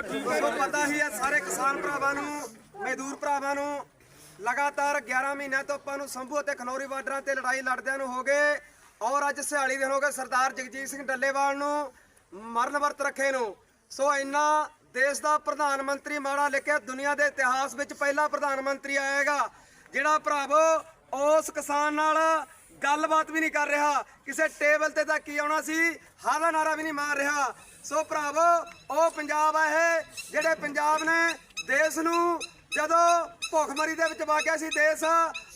ਸੋ ਪਤਾ ਹੀ ਹੈ ਸਾਰੇ ਕਿਸਾਨ ਭਰਾਵਾਂ ਨੂੰ, ਮਜ਼ਦੂਰ ਭਰਾਵਾਂ ਨੂੰ ਲਗਾਤਾਰ 11 ਮਹੀਨਿਆਂ ਤੋਂ ਆਪਾਂ ਨੂੰ ਸੰਭੂ ਅਤੇ ਖਨੌਰੀ ਬਾਰਡਰਾਂ ਤੇ ਲੜਾਈ ਲੜਦਿਆਂ ਨੂੰ ਹੋ ਗਏ। ਔਰ ਅੱਜ ਸਿਹਾਲੀ ਦਿਨ ਹੋ ਗਏ ਸਰਦਾਰ ਜਗਜੀਤ ਸਿੰਘ ਡੱਲੇਵਾਲ ਨੂੰ, ਮਰਨ ਵਰਤ ਰੱਖੇ ਨੂੰ। ਸੋ ਇੰਨਾ ਦੇਸ਼ ਦਾ ਪ੍ਰਧਾਨ ਮੰਤਰੀ ਮਾੜਾ ਲਿਖਿਆ, ਦੁਨੀਆ ਦੇ ਇਤਿਹਾਸ ਵਿੱਚ ਪਹਿਲਾ ਪ੍ਰਧਾਨ ਮੰਤਰੀ ਆਏਗਾ ਜਿਹੜਾ ਭਰਾਵੋ, ਉਸ ਕਿਸਾਨ ਨਾਲ ਗੱਲਬਾਤ ਵੀ ਨਹੀਂ ਕਰ ਰਿਹਾ। ਕਿਸੇ ਟੇਬਲ ਤੇ ਤਾਂ ਕੀ ਆਉਣਾ ਸੀ? ਹਾਦਾ ਨਾਰਾ ਵੀ ਨਹੀਂ ਮਾਰ ਰਿਹਾ। ਸੋ ਭਰਾਵੋ, ਉਹ ਪੰਜਾਬ ਆ ਇਹ, ਜਿਹੜੇ ਪੰਜਾਬ ਨੇ ਦੇਸ਼ ਨੂੰ ਜਦੋਂ ਭੁੱਖਮਰੀ ਦੇ ਵਿੱਚ ਵਾਗਿਆ ਸੀ, ਦੇਸ਼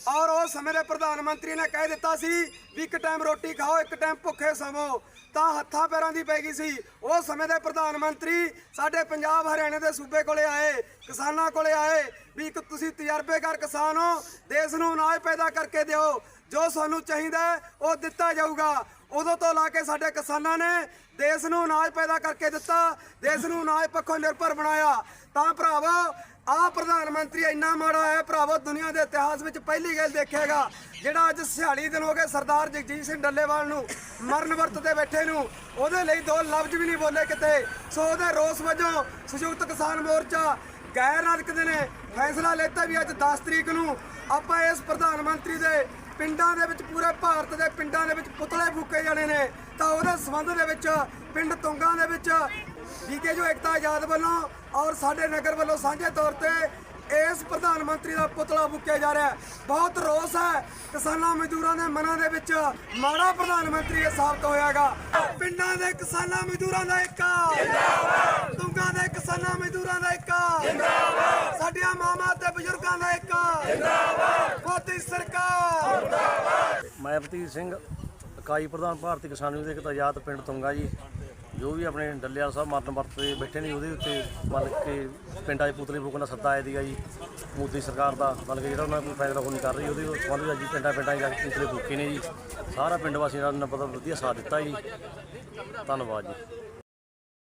ਔਰ ਉਹ ਸਮੇਂ ਦੇ ਪ੍ਰਧਾਨ ਮੰਤਰੀ ਨੇ ਕਹਿ ਦਿੱਤਾ ਸੀ ਵੀ ਇੱਕ ਟਾਈਮ ਰੋਟੀ ਖਾਓ, ਇੱਕ ਟਾਈਮ ਭੁੱਖੇ ਸਵੋ। ਤਾਂ ਹੱਥਾਂ ਪੈਰਾਂ ਦੀ ਪੈ ਗਈ ਸੀ। ਉਹ ਸਮੇਂ ਦੇ ਪ੍ਰਧਾਨ ਮੰਤਰੀ ਸਾਡੇ ਪੰਜਾਬ ਹਰਿਆਣੇ ਦੇ ਸੂਬੇ ਕੋਲੇ ਆਏ, ਕਿਸਾਨਾਂ ਕੋਲੇ ਆਏ ਵੀ ਇੱਕ ਤੁਸੀਂ ਤਜਰਬੇਕਾਰ ਕਿਸਾਨ ਹੋ, ਦੇਸ਼ ਨੂੰ ਅਨਾਜ ਪੈਦਾ ਕਰਕੇ ਦਿਓ। ਜੋ ਸਾਨੂੰ ਚਾਹੀਦਾ ਉਹ ਦਿੱਤਾ ਜਾਊਗਾ। ਉਦੋਂ ਤੋਂ ਲਾ ਕੇ ਸਾਡੇ ਕਿਸਾਨਾਂ ਨੇ ਦੇਸ਼ ਨੂੰ ਅਨਾਜ ਪੈਦਾ ਕਰਕੇ ਦਿੱਤਾ, ਦੇਸ਼ ਨੂੰ ਅਨਾਜ ਪੱਖੋਂ ਨਿਰਭਰ ਬਣਾਇਆ। ਤਾਂ ਭਰਾਵੋ ਆਹ ਪ੍ਰਧਾਨ ਮੰਤਰੀ ਇੰਨਾ ਮਾੜਾ ਹੈ ਭਰਾਵੋ, ਦੁਨੀਆ ਦੇ ਇਤਿਹਾਸ ਵਿੱਚ ਪਹਿਲੀ ਗੱਲ ਦੇਖੇਗਾ, ਜਿਹੜਾ ਅੱਜ ਸਿਹਾਲੀ ਦਿਨ ਹੋ ਗਏ ਸਰਦਾਰ ਜਗਜੀਤ ਸਿੰਘ ਡੱਲੇਵਾਲ ਨੂੰ ਮਰਨ ਵਰਤ ਤੇ ਬੈਠੇ ਨੂੰ, ਉਹਦੇ ਲਈ ਦੋ ਲਫ਼ਜ਼ ਵੀ ਨਹੀਂ ਬੋਲੇ ਕਿਤੇ। ਸੋ ਉਹਦੇ ਰੋਸ ਵਜੋਂ ਸੰਯੁਕਤ ਕਿਸਾਨ ਮੋਰਚਾ ਗੈਰ ਰਾਜਕਦੇ ਨੇ, ਫੈਸਲਾ ਲਿੱਤਾ ਵੀ ਅੱਜ 10 ਤਰੀਕ ਨੂੰ। ਆਪਾਂ ਇਸ ਪ੍ਰਧਾਨ ਮੰਤਰੀ ਦੇ ਪਿੰਡਾਂ ਦੇ ਵਿੱਚ, ਪੂਰੇ ਭਾਰਤ ਦੇ ਪਿੰਡਾਂ ਦੇ ਵਿੱਚ ਪੁਤਲੇ ਫੂਕੇ ਜਾਣੇ ਨੇ। ਤਾਂ ਉਹਦੇ ਸੰਬੰਧ ਦੇ ਵਿੱਚ, ਪਿੰਡ ਤੁੰਗਾ ਦੇ ਵਿੱਚ ਵੀਕੇ ਜੋ ਏਕਤਾ ਆਜ਼ਾਦ ਵੱਲੋਂ ਔਰ ਸਾਡੇ ਨਗਰ ਵੱਲੋਂ ਸਾਂਝੇ ਤੌਰ ਤੇ ਇਸ ਪ੍ਰਧਾਨ ਮੰਤਰੀ ਦਾ ਪੁਤਲਾ ਫੂਕਿਆ ਜਾ ਰਿਹਾ ਹੈ। ਬਹੁਤ ਰੋਸ ਹੈ। ਕਿਸਾਨਾਂ ਮਜ਼ਦੂਰਾਂ ਦੇ ਮਨਾਂ ਦੇ ਵਿੱਚ ਮਾੜਾ ਪ੍ਰਧਾਨ ਮੰਤਰੀ ਇਹ ਸਾਬਤ ਹੋਇਆਗਾ। ਪਿੰਡਾਂ ਦੇ ਕਿਸਾਨਾਂ ਮਜ਼ਦੂਰਾਂ ਦਾ ਏਕਾ ਜਿੰਦਾਬਾਦ। ਤੁੰਗਾ ਦੇ ਕਿਸਾਨਾਂ ਮਜ਼ਦੂਰਾਂ ਦਾ ਏਕਾ ਜਿੰਦਾਬਾਦ। ਸਾਡੀਆਂ ਮਾਵਾਂ ਤੇ ਬਜ਼ੁਰਗਾਂ ਦਾ ਏਕਾ ਜਿੰਦਾਬਾਦ। ਮੋਦੀ ਸਰਕਾਰ। ਮੈਂ ਪ੍ਰਤੀਤ ਸਿੰਘ ਇਕਾਈ ਪ੍ਰਧਾਨ ਭਾਰਤੀ ਕਿਸਾਨ ਯੂਨੀਅਨ ਦੇ ਆਜ਼ਾਦ ਪਿੰਡ ਤੁੰਗਾ ਜੀ। ਜੋ ਵੀ ਆਪਣੇ ਡੱਲੇਵਾਲ ਸਾਹਿਬ ਮਰਨ ਵਰਤ ਬੈਠੇ ਨੇ ਉਹਦੇ ਉੱਤੇ ਮੰਨ ਕੇ ਪਿੰਡਾਂ 'ਚ ਪੁਤਲੇ ਫੂਕਣ ਦਾ ਸੱਦਾ ਆਇਆ ਦੀਗਾ ਜੀ, ਮੋਦੀ ਸਰਕਾਰ ਦਾ ਮਤਲਬ ਕਿ ਜਿਹੜਾ ਉਹਨਾਂ ਕੋਈ ਫੈਸਲਾ ਕੋਈ ਨਹੀਂ ਕਰ ਰਹੀ, ਉਹਦੇ ਸੰਬੰਧ ਵਿੱਚ ਜੀ ਪਿੰਡਾਂ ਪਿੰਡਾਂ 'ਚ ਜਾ ਕੇ ਪੁਤਲੇ ਫੂਕੇ ਨੇ ਜੀ। ਸਾਰਾ ਪਿੰਡ ਵਾਸੀਆਂ ਨੇ ਮਤਲਬ ਵਧੀਆ ਸਾਥ ਦਿੱਤਾ ਜੀ। ਧੰਨਵਾਦ ਜੀ।